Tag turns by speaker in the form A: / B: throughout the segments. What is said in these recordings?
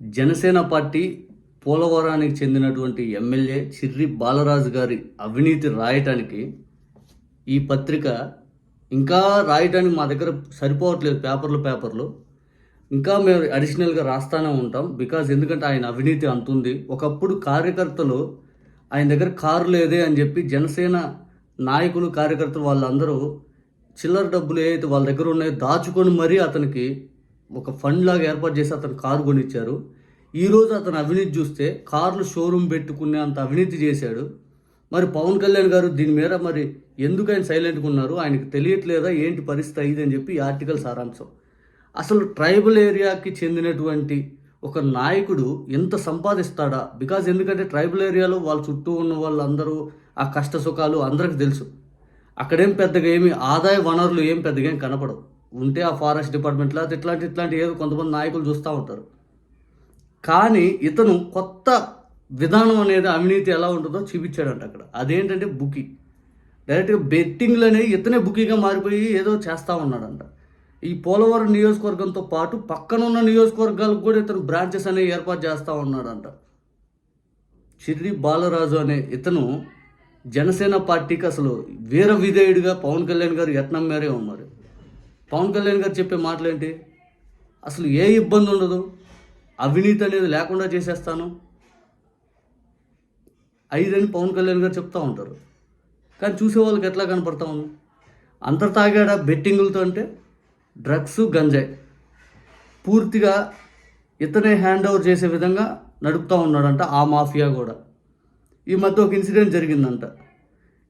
A: Janasena party పోలవరానికి చెందినటువంటి MLA Chirri Balaraju గారి అవినీతి రాయటానికి ఈ పత్రిక ఇంకా రాయటానికి మా దగ్గర సరిపోవట్లేదు పేపర్లు పేపర్లు. ఇంకా మేము అడిషనల్గా రాస్తానే ఉంటాం బికాజ్ ఎందుకంటే ఆయన అవినీతి అంతుంది. ఒకప్పుడు కార్యకర్తలు ఆయన దగ్గర కారు లేదే అని చెప్పి జనసేన నాయకులు కార్యకర్తలు వాళ్ళందరూ చిల్లర డబ్బులు ఏవైతే వాళ్ళ దగ్గర ఉన్నాయో దాచుకొని మరీ అతనికి ఒక ఫండ్ లాగా ఏర్పాటు చేసి అతను కారు కొనిచ్చారు. ఈరోజు అతను అవినీతి చూస్తే కార్లు షోరూమ్ పెట్టుకునే అంత అవినీతి చేశాడు. మరి పవన్ కళ్యాణ్ గారు దీని మీద మరి ఎందుకు ఆయన సైలెంట్గా ఉన్నారు? ఆయనకు తెలియట్లేదా? ఏంటి పరిస్థితి అయ్యింది అని చెప్పి ఈ ఆర్టికల్ సారాంశం. అసలు ట్రైబల్ ఏరియాకి చెందినటువంటి ఒక నాయకుడు ఎంత సంపాదిస్తాడా? బికాజ్ ఎందుకంటే ట్రైబల్ ఏరియాలో వాళ్ళ చుట్టూ ఉన్న వాళ్ళందరూ ఆ కష్ట సుఖాలు అందరికి తెలుసు. అక్కడేం పెద్దగా ఏమి ఆదాయ వనరులు ఏం పెద్దగా ఏం కనపడవు. ఉంటే ఆ ఫారెస్ట్ డిపార్ట్మెంట్లో అది ఇట్లాంటి ఇట్లాంటి ఏదో కొంతమంది నాయకులు చూస్తూ ఉంటారు. కానీ ఇతను కొత్త విధానం అనేది అవినీతి ఎలా ఉంటుందో చూపించాడంట అక్కడ. అదేంటంటే బుకి డైరెక్ట్గా బెట్టింగ్లోనే ఇతనే బుకీగా మారిపోయి ఏదో చేస్తూ ఉన్నాడంట. ఈ పోలవరం నియోజకవర్గంతో పాటు పక్కనున్న నియోజకవర్గాలకు కూడా ఇతను బ్రాంచెస్ అనేవి ఏర్పాటు చేస్తూ ఉన్నాడంట. చిర్రి బాలరాజు అనే ఇతను జనసేన పార్టీకి అసలు వీర విధేయుడిగా పవన్ కళ్యాణ్ గారు యత్నం మేరే ఉన్నారు. పవన్ కళ్యాణ్ గారు చెప్పే మాటలేంటి? అసలు ఏ ఇబ్బంది ఉండదు. అవినీతి అనేది లేకుండా చేసేస్తాను. ఐదని పవన్ కళ్యాణ్ గారు చెప్తూ ఉంటారు. కానీ చూసే వాళ్ళకి ఎట్లా కనపడతా ఉంది? అంత తాగాడ బెట్టింగులతో అంటే? డ్రగ్స్ గంజాయి. పూర్తిగా ఇతనే హ్యాండ్ ఓవర్ చేసే విధంగా నడుపుతూ ఉన్నాడంట ఆ మాఫియా కూడా. ఈ మధ్య ఒక ఇన్సిడెంట్ జరిగిందంట.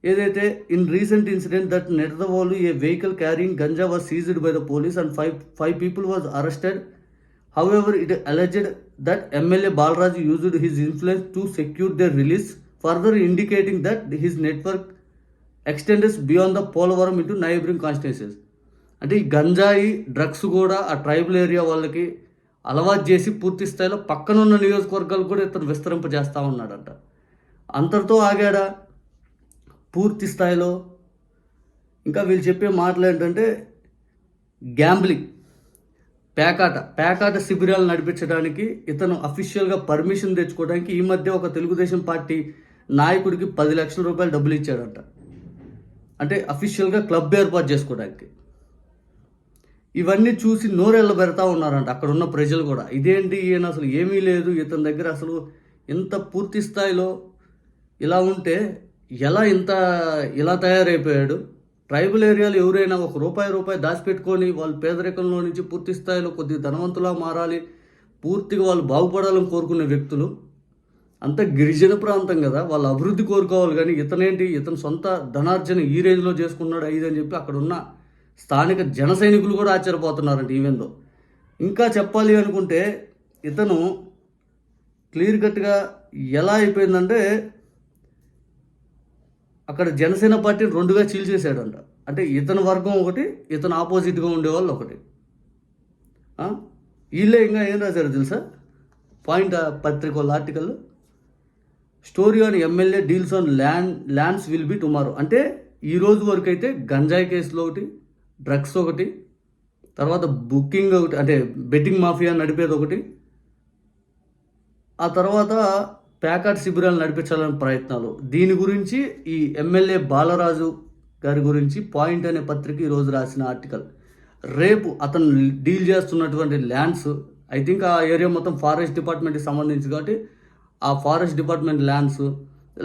A: ఏదైతే in recent incident that Nidadavolu a vehicle carrying ganja was seized by the police and five five people was arrested however it alleged that MLA Balaraju used his influence to secure their release further indicating that his network extends beyond the Polavaram into neighbouring constituencies అంటే ఈ గంజాయి drugs కూడా ఆ tribal area వాళ్ళకి అలవాటు చేసి పూర్తి స్థాయిలో పక్కనున్న నియోజకవర్గాలు కూడా ఇతను విస్తరింపజేస్తూ ఉన్నాడంట. అంతటితో ఆగాడా? పూర్తి స్థాయిలో ఇంకా వీళ్ళు చెప్పే మాటలు ఏంటంటే గ్యాంబ్లింగ్ పేకాట పేకాట శిబిరాలు నడిపించడానికి ఇతను అఫీషియల్గా పర్మిషన్ తెచ్చుకోవడానికి ఈ మధ్య ఒక తెలుగుదేశం పార్టీ నాయకుడికి పది లక్షల రూపాయలు డబ్బులు ఇచ్చాడంట. అంటే అఫీషియల్గా క్లబ్ ఏర్పాటు చేసుకోవడానికి. ఇవన్నీ చూసి నోరెళ్ళ పెడతా ఉన్నారంట. అక్కడ ఉన్న ప్రజలు కూడా. ఇదేంటి ఈయన అసలు ఏమీ లేదు. ఇతని దగ్గర అసలు ఇంత పూర్తి స్థాయిలో ఇలా ఉంటే ఎలా ఇంత ఇలా తయారైపోయాడు? ట్రైబల్ ఏరియాలో ఎవరైనా ఒక రూపాయి రూపాయి దాచిపెట్టుకొని వాళ్ళు పేదరికంలో నుంచి పూర్తి స్థాయిలో కొద్దిగా ధనవంతులా మారాలి పూర్తిగా వాళ్ళు బాగుపడాలని కోరుకునే వ్యక్తులు అంత గిరిజన ప్రాంతం కదా వాళ్ళు అభివృద్ధి కోరుకోవాలి కానీ ఇతనేంటి ఇతను సొంత ధనార్జన ఈ రేంజ్లో చేసుకున్నాడు ఐదు అని చెప్పి అక్కడ ఉన్న స్థానిక జన సైనికులు కూడా ఆశ్చర్యపోతున్నారంట ఈవెన్లో ఇంకా చెప్పాలి అనుకుంటే ఇతను క్లియర్ కట్గా ఎలా అయిపోయిందంటే అక్కడ జనసేన పార్టీని రెండుగా చీల్చేశాడంట. అంటే ఇతని వర్గం ఒకటి ఇతను ఆపోజిట్గా ఉండేవాళ్ళు ఒకటి. వీళ్ళే ఇంకా ఏం రాశారు తెలుసా? పాయింట్ పత్రిక వాళ్ళ article story on MLA deals on land lands will be tomorrow. అంటే ఈ రోజు వరకు అయితే గంజాయి కేసులో ఒకటి డ్రగ్స్ ఒకటి తర్వాత బుకింగ్ ఒకటి అంటే బెట్టింగ్ మాఫియా నడిపేది ఒకటి. ఆ తర్వాత ప్యాకాట్ శిబిరాలు నడిపించాలని ప్రయత్నాలు. దీని గురించి ఈ ఎమ్మెల్యే బాలరాజు గారి గురించి పాయింట్ అనే పత్రిక ఈరోజు రాసిన ఆర్టికల్. రేపు అతను డీల్ చేస్తున్నటువంటి ల్యాండ్స్ ఐ థింక్ ఆ ఏరియా మొత్తం ఫారెస్ట్ డిపార్ట్మెంట్కి సంబంధించి కాబట్టి ఆ ఫారెస్ట్ డిపార్ట్మెంట్ ల్యాండ్స్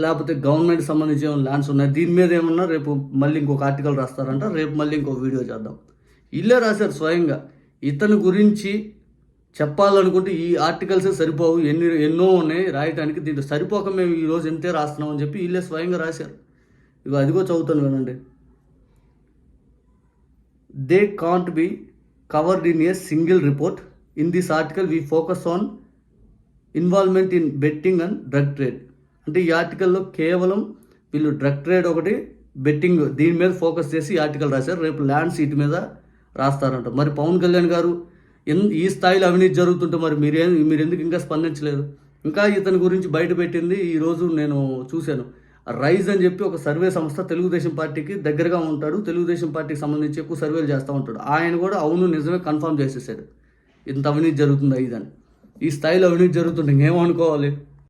A: లేకపోతే గవర్నమెంట్ సంబంధించి ఏమైనా ల్యాండ్స్ ఉన్నాయి దీని మీద ఏమన్నా రేపు మళ్ళీ ఇంకొక ఆర్టికల్ రాస్తారంట రేపు మళ్ళీ ఇంకో వీడియో చేద్దాం. ఇల్లే రాశారు స్వయంగా. ఇతని గురించి చెప్పాలనుకుంటే ఈ ఆర్టికల్సే సరిపోవు. ఎన్ని ఎన్నో ఉన్నాయి రాయటానికి. దీంట్లో సరిపోక మేము ఈరోజు ఎంతే రాస్తున్నాం అని చెప్పి వీళ్ళే స్వయంగా రాశారు. ఇక అదిగో చదువుతాను వినండి. They can't be covered in a single report in this article we focus on involvement in betting and drug trade అంటే ఈ ఆర్టికల్లో కేవలం వీళ్ళు డ్రగ్ ట్రేడ్ ఒకటి బెట్టింగ్ దీని మీద ఫోకస్ చేసి ఈ ఆర్టికల్ రాశారు. రేపు ల్యాండ్ సీట్ మీద రాస్తారంట. మరి పవన్ కళ్యాణ్ గారు ఈ స్థాయిలో అవినీతి జరుగుతుంటే మరి మీరే మీరు ఎందుకు ఇంకా స్పందించలేదు? ఇంకా ఇతని గురించి బయట పెట్టింది ఈరోజు నేను చూశాను. రైజ్ అని చెప్పి ఒక సర్వే సంస్థ తెలుగుదేశం పార్టీకి దగ్గరగా ఉంటాడు. తెలుగుదేశం పార్టీకి సంబంధించి ఎక్కువ సర్వేలు చేస్తూ ఉంటాడు. ఆయన కూడా అవును నిజమే కన్ఫర్మ్ చేసేసాడు. ఇంత అవినీతి జరుగుతుంది ఇదని. ఈ స్థాయిలో అవినీతి జరుగుతుంటే ఇంకేమనుకోవాలి